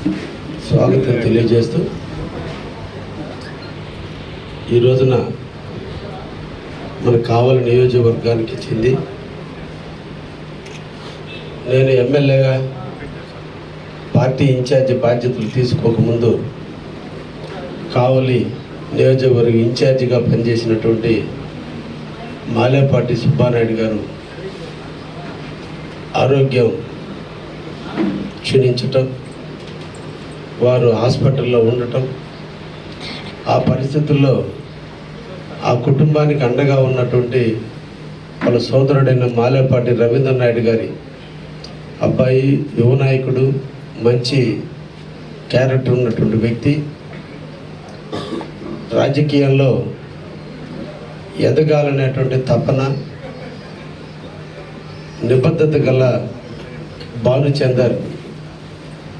స్వాగతం తెలియజేస్తూ ఈ రోజున మన కావలి నియోజకవర్గానికి చెంది నేను ఎమ్మెల్యేగా పార్టీ ఇన్ఛార్జి బాధ్యతలు తీసుకోకముందు కావలి నియోజకవర్గ ఇన్ఛార్జిగా పనిచేసినటువంటి మాలేపాటి సుబ్బానాయుడు గారు ఆరోగ్యం క్షీణించటం వారు హాస్పిటల్లో ఉండటం ఆ పరిస్థితుల్లో ఆ కుటుంబానికి అండగా ఉన్నటువంటి వాళ్ళ సోదరుడైన మాలేపాటి రవీంద్ర నాయుడు గారి అబ్బాయి యువ నాయకుడు మంచి క్యారెక్టర్ ఉన్నటువంటి వ్యక్తి. రాజకీయాల్లో ఎదగాలనేటువంటి తపన నిబద్ధత గల భానుచందర్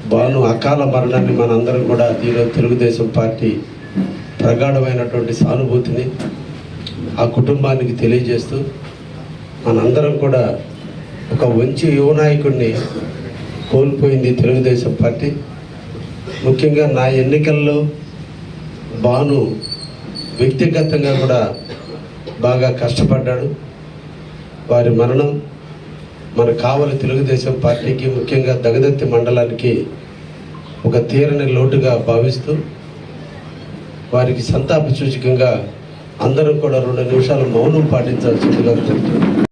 భాను అకాల మరణాన్ని మనందరం కూడా ఈరోజు తెలుగుదేశం పార్టీ ప్రగాఢమైనటువంటి సానుభూతిని ఆ కుటుంబానికి తెలియజేస్తూ మనందరం కూడా ఒక మంచి యువ నాయకుడిని కోల్పోయింది తెలుగుదేశం పార్టీ. ముఖ్యంగా నా ఎన్నికల్లో భాను వ్యక్తిగతంగా కూడా బాగా కష్టపడ్డాడు. వారి మరణం మన కావలి తెలుగుదేశం పార్టీకి ముఖ్యంగా దగదత్తి మండలానికి ఒక తీరని లోటుగా భావిస్తూ వారికి సంతాప సూచకంగా అందరం కూడా రెండు నిమిషాలు మౌనం పాటించాల్సిందిగా కోరుతున్నాను